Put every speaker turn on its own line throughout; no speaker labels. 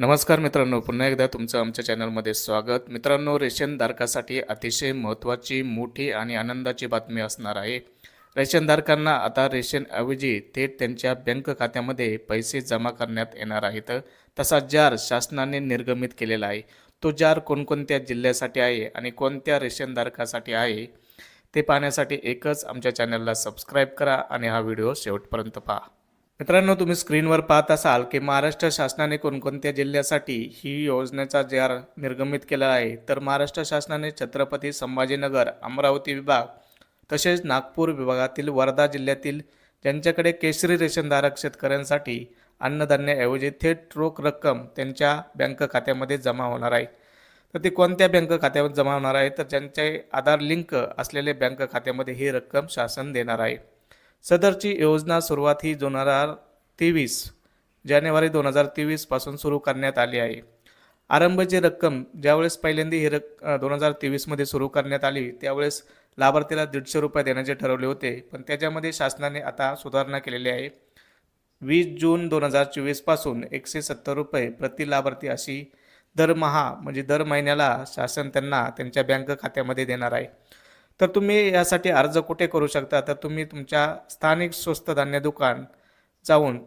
नमस्कार मित्रांनो पुन्हा एकदा तुमचं आमच्या चॅनलमध्ये स्वागत. मित्रांनो रेशनधारकासाठी अतिशय महत्त्वाची मोठी आणि आनंदाची बातमी असणार आहे. रेशनधारकांना आता रेशनऐवजी थेट त्यांच्या बँक खात्यामध्ये पैसे जमा करण्यात येणार आहेत. तसा जार शासनाने निर्गमित केलेला आहे. तो जार कोणकोणत्या जिल्ह्यासाठी आहे आणि कोणत्या रेशनधारकासाठी आहे ते पाहण्यासाठी एकच आमच्या चॅनलला सबस्क्राईब करा आणि हा व्हिडिओ शेवटपर्यंत पहा. मित्रांनो तुम्ही स्क्रीनवर पाहत असाल की महाराष्ट्र शासनाने कोणकोणत्या जिल्ह्यासाठी ही योजनेचा जार निर्गमित केला आहे तर महाराष्ट्र शासनाने छत्रपती संभाजीनगर अमरावती विभाग तसेच नागपूर विभागातील वर्धा जिल्ह्यातील ज्यांच्याकडे केशरी रेशनधारक शेतकऱ्यांसाठी अन्नधान्याऐवजी थेट रोख रक्कम त्यांच्या बँक खात्यामध्ये जमा होणार आहे. तर ती कोणत्या बँक खात्यावर जमा होणार आहे? तर ज्यांचे आधार लिंक असलेले बँक खात्यामध्ये ही रक्कम शासन देणार आहे. सदरची योजना सुरुवात ही दोन हजार तेवीस जानेवारी दोन हजार तेवीसपासून सुरू करण्यात आली आहे. आरंभची रक्कम ज्यावेळेस पहिल्यांदा ही रक दोन हजार तेवीसमध्ये सुरू करण्यात आली त्यावेळेस लाभार्थीला दीडशे रुपये देण्याचे ठरवले होते. पण त्याच्यामध्ये शासनाने आता सुधारणा केलेली आहे. वीस जून दोन हजार चोवीसपासून एकशे सत्तर रुपये प्रति लाभार्थी अशी दरमहा म्हणजे दर महिन्याला शासन त्यांना त्यांच्या बँक खात्यामध्ये देणार आहे. तर तुम्ही यासाठी अर्ज कुठे करू शकता? तर तुम्ही तुमच्या स्थानिक स्वस्त धान्य दुकान जाऊन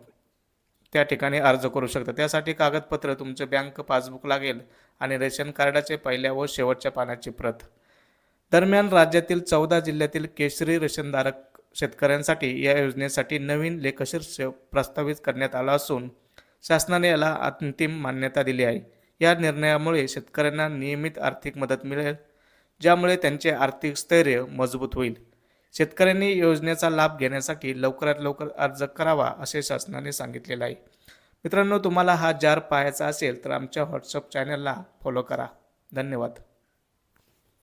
त्या ठिकाणी अर्ज करू शकता. त्यासाठी कागदपत्र तुमचं बँक पासबुक लागेल आणि रेशन कार्डाचे पहिल्या व शेवटच्या पानाची प्रत. दरम्यान राज्यातील चौदा जिल्ह्यातील केशरी रेशनधारक शेतकऱ्यांसाठी या योजनेसाठी नवीन लेखशीर्ष प्रस्तावित करण्यात आला असून शासनाने याला अंतिम मान्यता दिली आहे. या निर्णयामुळे शेतकऱ्यांना नियमित आर्थिक मदत मिळेल ज्यामुळे त्यांचे आर्थिक स्थैर्य मजबूत होईल. शेतकऱ्यांनी योजनेचा लाभ घेण्यासाठी लवकरात लवकर अर्ज करावा असे शासनाने सांगितलेलं आहे. मित्रांनो तुम्हाला हा जार पाहायचा असेल तर आमच्या व्हॉट्सअप चॅनलला फॉलो करा. धन्यवाद.